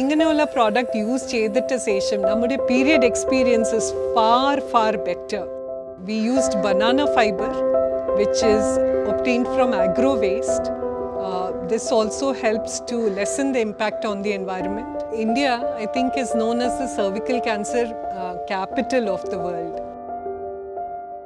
ഇങ്ങനെയുള്ള product use ചെയ്തിട്ട് ശേഷം നമ്മുടെ period experience is far far better we used banana fibre which is obtained from agro waste. Uh, this also helps to lessen the impact on the environment. India, I think, is known as the cervical cancer uh, capital of the world.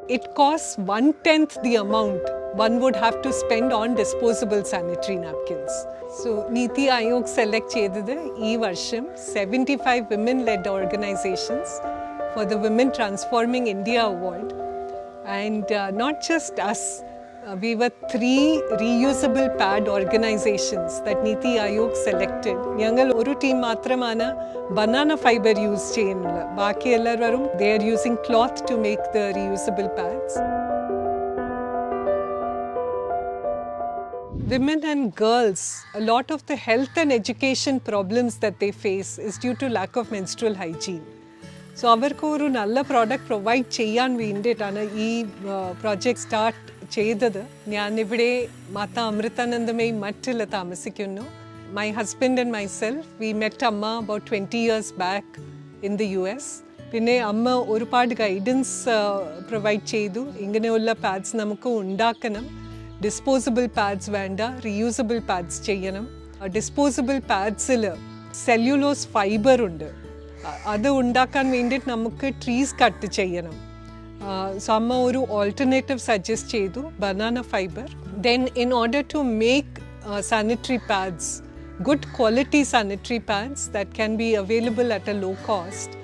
It costs one tenth the amount one would have to spend on disposable sanitary napkins. So, Niti Ayog select ചെയ്തത് ഈ വർഷം seventy five women led organisations for the women transforming India award and uh, not just us. Uh, we were three reusable pad organizations that Niti Ayog selected. ഞങ്ങൾ ഒരു team മാത്രമാണ് banana fibre use ചെയ്യുന്നത് ബാക്കി എല്ലാവരും they are using cloth to make the reusable pads women and girls, a lot of the health and education problems that they face is due to lack of menstrual hygiene. So അവർക്ക് ഒരു നല്ല product provide ചെയ്യാൻ വേണ്ടിയിട്ടാണ് ഈ project start ചെയ്തത് ഞാനിവിടെ മാതാ അമൃതാനന്ദമയി മറ്റിൽ താമസിക്കുന്നു my husband and myself we met Amma about twenty years back in the U S പിന്നെ അമ്മ ഒരുപാട് ഗൈഡൻസ് പ്രൊവൈഡ് ചെയ്തു ഇങ്ങനെയുള്ള പാഡ്സ് നമുക്ക് ഉണ്ടാക്കണം ഡിസ്പോസിബിൾ പാഡ്സ് വേണ്ട റീയൂസബിൾ പാഡ്സ് ചെയ്യണം. ഡിസ്പോസിബിൾ പാഡ്സിൽ സെല്യുലോസ് ഫൈബർ ഉണ്ട്. അത് ഉണ്ടാക്കാൻ വേണ്ടിയിട്ട് നമുക്ക് ട്രീസ് കട്ട് ചെയ്യണം. സോ അമ്മ ഒരു ഓൾട്ടർനേറ്റീവ് സജസ്റ്റ് ചെയ്തു banana fibre then in order to make sanitary pads good quality sanitary pads that can be available at a low cost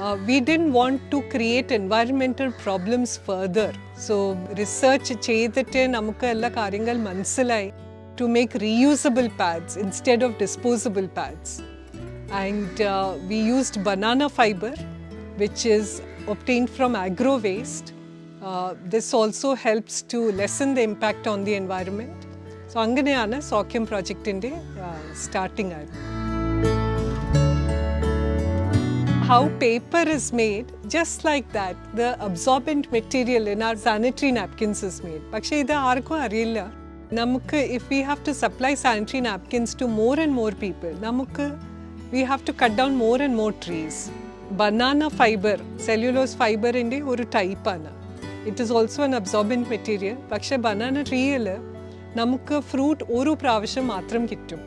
uh, we didn't want to create environmental problems further. So research ചെയ്തിട്ട് നമുക്ക് എല്ലാ കാര്യങ്ങൾ മനസ്സിലായി to make reusable pads instead of disposable pads. And uh, we used banana fiber, which is obtained from agro waste. Uh, this also helps to lessen the impact on the environment. So അങ്ങനെയാണ് സോക്യം പ്രോജക്റ്റിൻ്റെ starting ആയത് how paper is made, just like that, the absorbent material in our sanitary napkins is made. പക്ഷേ ഇത് ആർക്കും അറിയില്ല. നമുക്ക് if we have to supply sanitary napkins to more and more people നമുക്ക് we have to cut down more and more trees banana fibre cellulose ഫൈബറിന്റെ ഒരു ടൈപ്പാണ് it is also an absorbent material പക്ഷേ banana ട്രീയിൽ നമുക്ക് fruit ഒരു പ്രാവശ്യം മാത്രം കിട്ടും.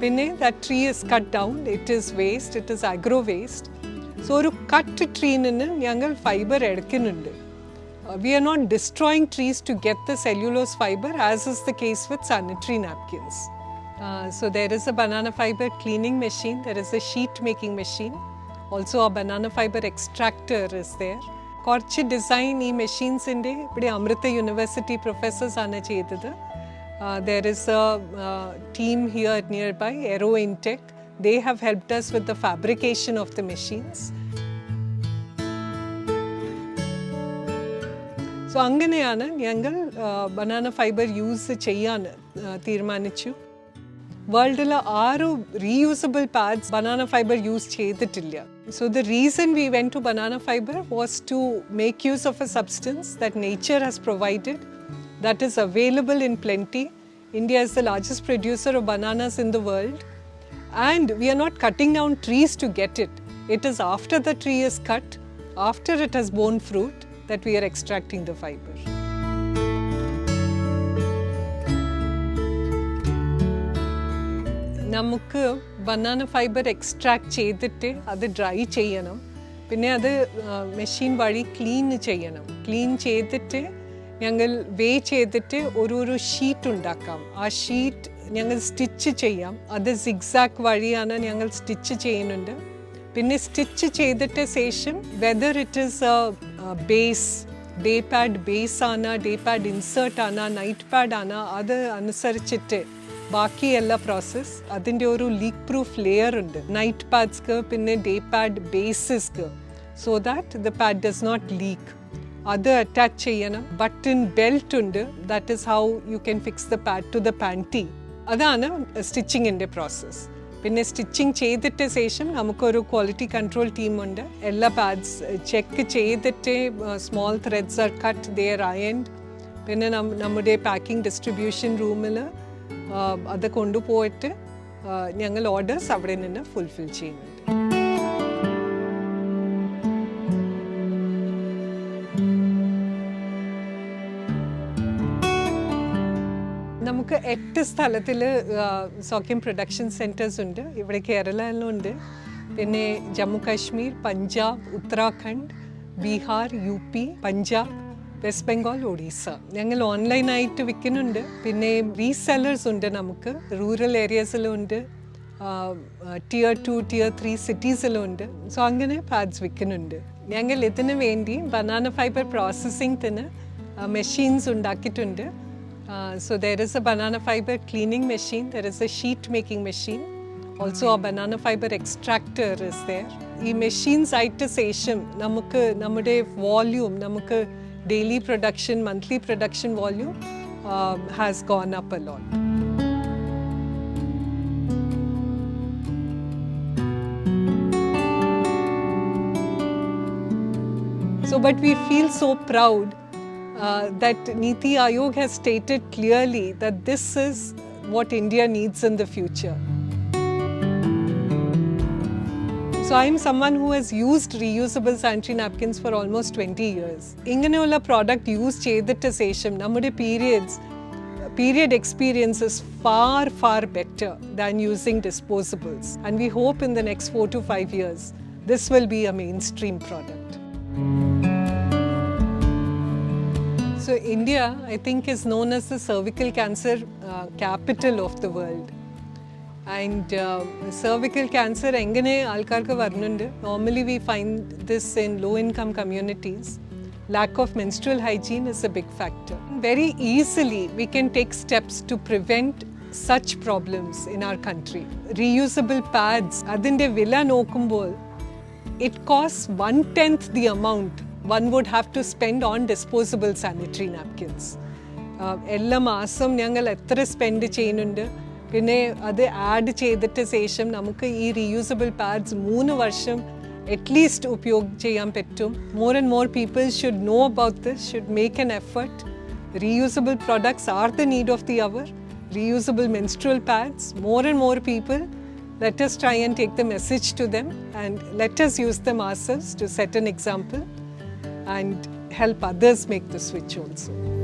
പിന്നെ that tree is cut down it is waste it is agro waste so ഒരു കട്ട് ട്രീനിന് ഞങ്ങൾ ഫൈബർ എടുക്കുന്നുണ്ട്. We are not destroying trees to get the cellulose fibre as is the case with sanitary napkins so there is a banana fibre cleaning machine there is a sheet making machine also a banana fibre extractor is there കുറച്ച് design ഈ മെഷീൻസിന്റെ ഇവിടെ Amrita university പ്രൊഫസേഴ്സാണ് ചെയ്തത്. There is a team here nearby Aero Intech. They have helped us with the fabrication of the machines. So അങ്ങനെയാണ് ഞങ്ങൾ banana fibre use ചെയ്യാൻ ആ, തീരുമാനിച്ചു വേൾഡിൽ ആരും reusable pads banana fibre use ചെയ്തിട്ടില്ല so the reason we went to banana fibre was to make use of a substance that nature has provided that is available in plenty. India is the largest producer of bananas in the world. And we are not cutting down trees to get it. It is after the tree is cut, after it has borne fruit, that we are extracting the fiber. നമുക്ക് banana fibre extract ചെയ്തിട്ട് അത് dry ചെയ്യണം പിന്നെ അത് machine വഴി clean ചെയ്യണം clean ചെയ്തിട്ട് ഞങ്ങൾ വേ ചെയ്തിട്ട് ഒരു ഒരു ഷീറ്റ് ഉണ്ടാക്കാം ആ ഷീറ്റ് ഞങ്ങൾ സ്റ്റിച്ച് ചെയ്യാം. അത് സിഗ്സാക്ക് വഴിയാണ് ഞങ്ങൾ സ്റ്റിച്ച് ചെയ്യുന്നുണ്ട്. പിന്നെ സ്റ്റിച്ച് ചെയ്തിട്ട് ശേഷം whether it is base day pad base ആണ് ഡേ പാഡ് ഇൻസേർട്ട് ആണ് നൈറ്റ് പാഡ് ആണ് അത് അനുസരിച്ചിട്ട് ബാക്കി എല്ലാ പ്രോസസ്സ് അതിന്റെ ഒരു ലീക്ക് പ്രൂഫ് ലെയർ ഉണ്ട്. നൈറ്റ് പാഡ്സ്ക്ക് പിന്നെ day pad ബേസിസ്ക്ക് so that the pad does not leak അത് അറ്റാച്ച് ചെയ്യണം. ബട്ടൺ ബെൽറ്റ് ഉണ്ട്. That is how you can fix the pad to the panty അതാണ് സ്റ്റിച്ചിങ്ങിന്റെ പ്രോസസ്സ്. പിന്നെ സ്റ്റിച്ചിങ് ചെയ്തിട്ട് ശേഷം നമുക്കൊരു ക്വാളിറ്റി കൺട്രോൾ ടീമുണ്ട്. എല്ലാ പാഡ്സ് ചെക്ക് ചെയ്തിട്ട് small threads are cut there ironed പിന്നെ നമ്മുടെ പാക്കിംഗ് ഡിസ്ട്രിബ്യൂഷൻ റൂമിൽ അത് കൊണ്ടുപോയിട്ട് ഞങ്ങൾ ഓർഡേഴ്സ് അവിടെ നിന്ന് ഫുൾഫിൽ ചെയ്യുന്നുണ്ട് നമുക്ക് എട്ട് സ്ഥലത്തിൽ സോക്യം പ്രൊഡക്ഷൻ സെന്റേഴ്സ് ഉണ്ട്. ഇവിടെ കേരളയിലുണ്ട് പിന്നെ Jammu Kashmir Punjab Uttarakhand Bihar U P Punjab west Bengal Odisha. ഞങ്ങൾ ഓൺലൈനായിട്ട് വിൽക്കുന്നുണ്ട്. പിന്നെ റീസെല്ലേഴ്സ് ഉണ്ട് നമുക്ക്. റൂറൽ ഏരിയാസിലും ഉണ്ട്. ടിയർ ടു ടിയർ ത്രീ സിറ്റീസിലും ഉണ്ട്. സോ അങ്ങനെ പാഡ്സ് വിൽക്കുന്നുണ്ട്. ഞങ്ങൾ ഇതിനു വേണ്ടി ബനാന ഫൈബർ പ്രോസസ്സിംഗിന് മെഷീൻസ് ഉണ്ടാക്കിയിട്ടുണ്ട്. Uh, so there is a banana fiber cleaning machine, there is a sheet making machine, also a banana fiber extractor is there. ഈ മെഷീൻസ് ആയിട്ട് ശേഷം നമുക്ക് നമ്മുടെ വോല്യൂം നമുക്ക് daily production monthly production volume has gone up a lot So, but we feel so proud uh, that Niti Ayog has stated clearly that this is what India needs in the future. So I am someone who has used reusable sanitary napkins for almost 20 years. ഇങ്ങനെയുള്ള product use ചെയ്തിട്ട് ശേഷം നമ്മുടെ periods period experience is far far better than using disposables and we hope in the next 4 to 5 years this will be a mainstream product. So, India, I think, is known as the cervical cancer uh, capital of the world. And uh, cervical cancer, എങ്ങനെ ആൾക്കാർക്ക് വരുന്നുണ്ട് normally we find this in low income communities lack of menstrual hygiene is a big factor. Very easily, we can take steps to prevent such problems in our country. Reusable pads, അതിൻ്റെ വില നോക്കുമ്പോൾ it costs one tenth the amount one would have to spend on disposable sanitary. Uh, എല്ലാ മാസം ഞങ്ങൾ എത്ര spend ചെയ്യുന്നുണ്ട്? പിന്നെ അത് ആഡ് ചെയ്തിട്ട് ശേഷം നമുക്ക് ഈ റീയൂസബിൾ പാഡ്സ് മൂന്ന് വർഷം അറ്റ്ലീസ്റ്റ് ഉപയോഗം ചെയ്യാൻ പറ്റും. More and more people should know about this should make an effort reusable products are the need of the hour reusable menstrual pads more and more people let us try and take the message to them and let us use them ourselves to set an example. And help others make the switch also.